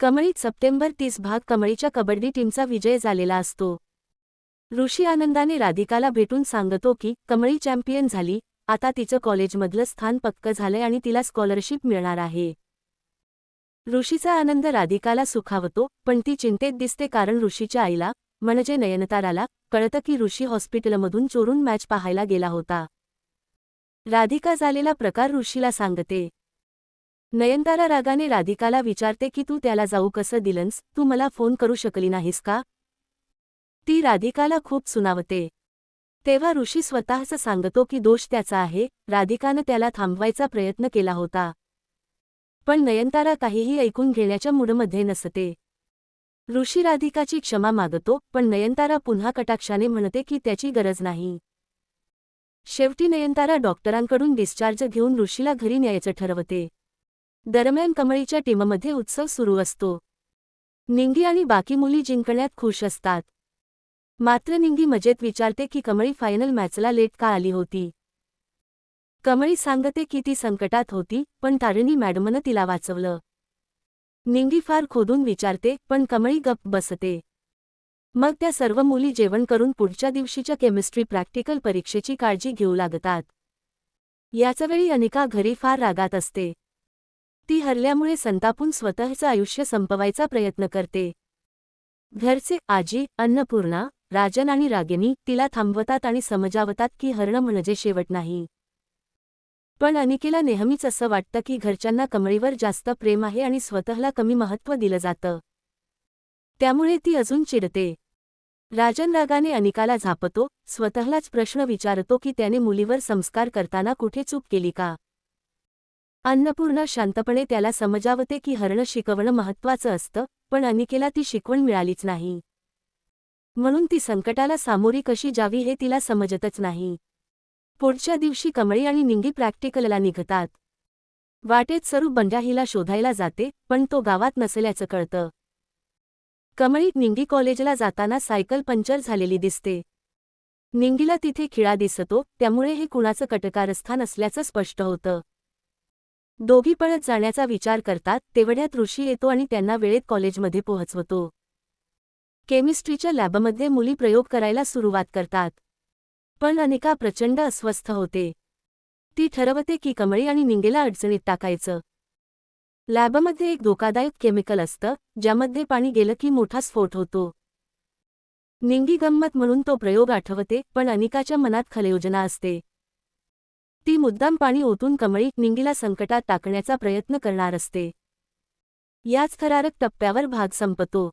कमळीत September तीस भाग कमळीच्या कबड्डी टीमचा विजय झालेला असतो. ऋषी आनंदाने राधिकाला भेटून सांगतो की कमळी चॅम्पियन झाली आता तिचं कॉलेजमधलं स्थान पक्क झालंय आणि तिला स्कॉलरशिप मिळणार आहे. ऋषीचा आनंद राधिकाला सुखावतो पण ती चिंतेत दिसते कारण ऋषीच्या आईला म्हणजे नयनताराला कळतं की ऋषी हॉस्पिटलमधून चोरून मॅच पाहायला गेला होता. राधिका झालेला प्रकार ऋषीला सांगते. नयनतारा रागाने राधिकाला विचारते की तू त्याला जाऊ कसं दिलंस? तू मला फोन करू शकली नाहीस का? ती राधिकाला खूप सुनावते. तेव्हा ऋषी स्वतःच सांगतो की दोष त्याचा आहे. राधिकानं त्याला थांबवायचा प्रयत्न केला होता. पण नयनतारा काहीही ऐकून घेण्याच्या मूडमध्ये नसते. ऋषी राधिकाची क्षमा मागतो पण नयनतारा पुन्हा कटाक्षाने म्हणते की त्याची गरज नाही. शेवटी नयनतारा डॉक्टरांकडून डिस्चार्ज घेऊन ऋषीला घरी न्यायचं ठरवते. दरम्यान कमळीच्या टीममध्ये उत्सव सुरू असतो. निंगी आणि बाकी मुली जिंकण्यात खुश असतात. मात्र निंगी मजेत विचारते की कमळी फायनल मॅचला लेट का आली होती? कमळी सांगते की ती संकटात होती पण तारिणी मॅडमनं तिला वाचवलं. निंगी फार खोदून विचारते पण कमळी गप्प बसते. मग त्या सर्व मुली जेवण करून पुढच्या दिवशीच्या केमिस्ट्री प्रॅक्टिकल परीक्षेची काळजी घेऊ लागतात. याचवेळी अनिका घरी फार रागात असते. ती हरल्यामुळे संतापून स्वतःचं आयुष्य संपवायचा प्रयत्न करते. घरचे आजी अन्नपूर्णा राजन आणि रागिनी तिला थांबवतात आणि समजावतात की हरणं म्हणजे शेवट नाही. पण अनिकेला नेहमीच असं वाटतं की घरच्यांना कमळीवर जास्त प्रेम आहे आणि स्वतःला कमी महत्त्व दिलं जातं. त्यामुळे ती अजून चिडते. राजन रागाने अनिकाला झापतो स्वतःलाच प्रश्न विचारतो की त्याने मुलीवर संस्कार करताना कुठे चूक केली का? अन्नपूर्णा शांतपणे त्याला समजावते की हरणं शिकवणं महत्त्वाचं असतं पण अनिकेला ती शिकवण मिळालीच नाही. म्हणून ती संकटाला सामोरी कशी जावी हे तिला समजतच नाही. पुढच्या दिवशी कमळी आणि निंगी प्रॅक्टिकलला निघतात. वाटेत सरू बंड्याहीला शोधायला जाते पण तो गावात नसल्याचं कळतं. कमळी निंगी कॉलेजला जाताना सायकल पंक्चर झालेली दिसते. निंगीला तिथे खिळा दिसतो त्यामुळे हे कुणाचं कटकारस्थान असल्याचं स्पष्ट होतं. दोघी पळत जाण्याचा विचार करतात तेवढ्यात ऋषी येतो आणि त्यांना वेळेत कॉलेजमध्ये पोहोचवतो. केमिस्ट्रीच्या लॅबमध्ये मुली प्रयोग करायला सुरुवात करतात. पण अनेका प्रचंड अस्वस्थ होते. ती ठरवते की कमळी आणि निंगेला अडचणीत टाकायचं. लॅबमध्ये एक धोकादायक केमिकल असतं ज्यामध्ये पाणी गेलं की मोठा स्फोट होतो. निंगी गंमत म्हणून तो प्रयोग आठवते पण अनिकाच्या मनात खलयोजना असते. ती मुद्दाम पाणी ओतून कमळी निंगीला संकटात टाकण्याचा प्रयत्न करणार असते. याच थरारक टप्प्यावर भाग संपतो.